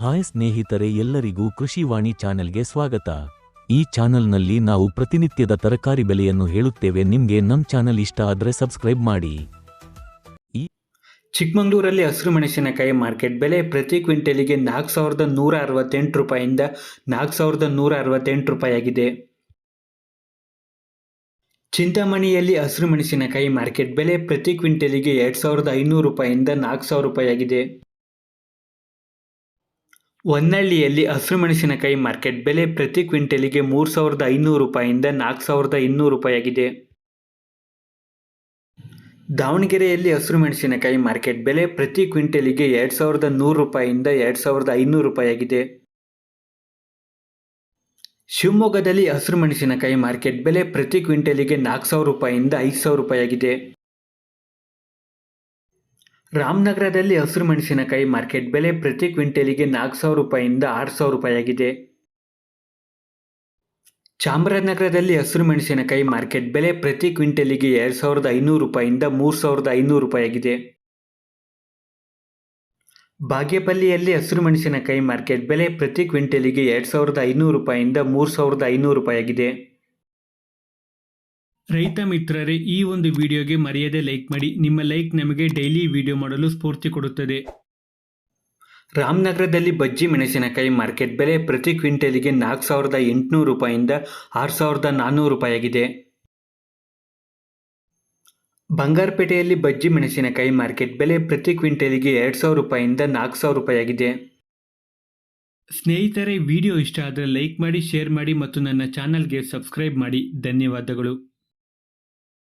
Hi ಸ್ನೇಹಿತರೆ ಎಲ್ಲರಿಗೂ ಕೃಷಿವಾಣಿ ಚಾನೆಲ್ಗೆ ಸ್ವಾಗತ. ಈ ಚಾನೆಲ್ನಲ್ಲಿ ನಾವು ಪ್ರತಿನಿತ್ಯದ ತರಕಾರಿ ಬೆಲೆಯನ್ನು ಹೇಳುತ್ತೇವೆ. ನಿಮಗೆ ನಮ್ಮ ಚಾನೆಲ್ ಇಷ್ಟ ಆದರೆ ಸಬ್ಸ್ಕ್ರೈಬ್ ಮಾಡಿ. ಚಿಕ್ಕಮಗಳೂರಲ್ಲಿ ಹಸಿರು ಮೆಣಸಿನಕಾಯಿ ಮಾರ್ಕೆಟ್ ಬೆಲೆ ಪ್ರತಿ ಕ್ವಿಂಟಲಿಗೆ ನಾಲ್ಕು ಸಾವಿರದ ನೂರ ಅರವತ್ತೆಂಟು ರೂಪಾಯಿಂದ ನಾಲ್ಕು ಸಾವಿರದ ನೂರ ಅರವತ್ತೆಂಟು ರೂಪಾಯಿಯಾಗಿದೆ. ಚಿಂತಾಮಣಿಯಲ್ಲಿ ಹಸಿರು ಮೆಣಸಿನಕಾಯಿ ಮಾರ್ಕೆಟ್ ಬೆಲೆ ಪ್ರತಿ ಕ್ವಿಂಟಲಿಗೆ ಎರಡು ಸಾವಿರದ ಐನೂರು ರೂಪಾಯಿಂದ ನಾಲ್ಕು ಸಾವಿರ ರೂಪಾಯಿಯಾಗಿದೆ. ಹೊನ್ನಳ್ಳಿಯಲ್ಲಿ ಹಸಿರು ಮೆಣಸಿನಕಾಯಿ ಮಾರ್ಕೆಟ್ ಬೆಲೆ ಪ್ರತಿ ಕ್ವಿಂಟಲಿಗೆ ಮೂರು ಸಾವಿರದ ಐನೂರು ರೂಪಾಯಿಂದ ನಾಲ್ಕು ಸಾವಿರದ ಇನ್ನೂರು ರೂಪಾಯಿಯಾಗಿದೆ. ದಾವಣಗೆರೆಯಲ್ಲಿ ಹಸಿರು ಮೆಣಸಿನಕಾಯಿ ಮಾರ್ಕೆಟ್ ಬೆಲೆ ಪ್ರತಿ ಕ್ವಿಂಟಲಿಗೆ ಎರಡು ಸಾವಿರದ ನೂರು ರೂಪಾಯಿಯಿಂದ ಎರಡು ಸಾವಿರದ ಐನೂರು ರೂಪಾಯಿಯಾಗಿದೆ. ಶಿವಮೊಗ್ಗದಲ್ಲಿ ಹಸಿರು ಮೆಣಸಿನಕಾಯಿ ಮಾರ್ಕೆಟ್ ಬೆಲೆ ಪ್ರತಿ ಕ್ವಿಂಟಲಿಗೆ ನಾಲ್ಕು ಸಾವಿರ ರೂಪಾಯಿಯಿಂದ ಐದು ಸಾವಿರ ರೂಪಾಯಿಯಾಗಿದೆ. ರಾಮನಗರದಲ್ಲಿ ಹಸಿರು ಮೆಣಸಿನಕಾಯಿ ಮಾರ್ಕೆಟ್ ಬೆಲೆ ಪ್ರತಿ ಕ್ವಿಂಟಲಿಗೆ ನಾಲ್ಕು ಸಾವಿರ ರೂಪಾಯಿಯಿಂದ ಆರು ಸಾವಿರ ರೂಪಾಯಿಯಾಗಿದೆ. ಚಾಮರಾಜನಗರದಲ್ಲಿ ಹಸಿರು ಮೆಣಸಿನಕಾಯಿ ಮಾರ್ಕೆಟ್ ಬೆಲೆ ಪ್ರತಿ ಕ್ವಿಂಟಲಿಗೆ ಎರಡು ಸಾವಿರದ ಐನೂರು ರೂಪಾಯಿಂದ ಮೂರು ಸಾವಿರದ ಐನೂರು ರೂಪಾಯಿಯಾಗಿದೆ. ಬಾಗೇಪಲ್ಲಿಯಲ್ಲಿ ಹಸಿರು ಮೆಣಸಿನಕಾಯಿ ಮಾರ್ಕೆಟ್ ಬೆಲೆ ಪ್ರತಿ ಕ್ವಿಂಟಲಿಗೆ ಎರಡು ಸಾವಿರದ ಐನೂರು ರೂಪಾಯಿಂದ ಮೂರು ಸಾವಿರದ ಐನೂರು ರೂಪಾಯಿಯಾಗಿದೆ. ರೈತ ಮಿತ್ರರೇ ಈ ಒಂದು ವಿಡಿಯೋಗೆ ಮರೆಯದೆ ಲೈಕ್ ಮಾಡಿ. ನಿಮ್ಮ ಲೈಕ್ ನಮಗೆ ಡೈಲಿ ವಿಡಿಯೋ ಮಾಡಲು ಸ್ಫೂರ್ತಿ ಕೊಡುತ್ತದೆ. ರಾಮನಗರದಲ್ಲಿ ಬಜ್ಜಿ ಮೆಣಸಿನಕಾಯಿ ಮಾರ್ಕೆಟ್ ಬೆಲೆ ಪ್ರತಿ ಕ್ವಿಂಟಲಿಗೆ ನಾಲ್ಕು ಸಾವಿರದ ಎಂಟುನೂರು ರೂಪಾಯಿಂದ ಆರು ಸಾವಿರದ ನಾನ್ನೂರು ರೂಪಾಯಿಯಾಗಿದೆ. ಬಂಗಾರಪೇಟೆಯಲ್ಲಿ ಬಜ್ಜಿ ಮೆಣಸಿನಕಾಯಿ ಮಾರ್ಕೆಟ್ ಬೆಲೆ ಪ್ರತಿ ಕ್ವಿಂಟಲಿಗೆ ಎರಡು ಸಾವಿರ ರೂಪಾಯಿಂದ ನಾಲ್ಕು ಸಾವಿರ ರೂಪಾಯಿಯಾಗಿದೆ. ಸ್ನೇಹಿತರೆ ವಿಡಿಯೋ ಇಷ್ಟ ಆದರೆ ಲೈಕ್ ಮಾಡಿ ಶೇರ್ ಮಾಡಿ ಮತ್ತು ನನ್ನ ಚಾನಲ್ಗೆ ಸಬ್ಸ್ಕ್ರೈಬ್ ಮಾಡಿ. ಧನ್ಯವಾದಗಳು.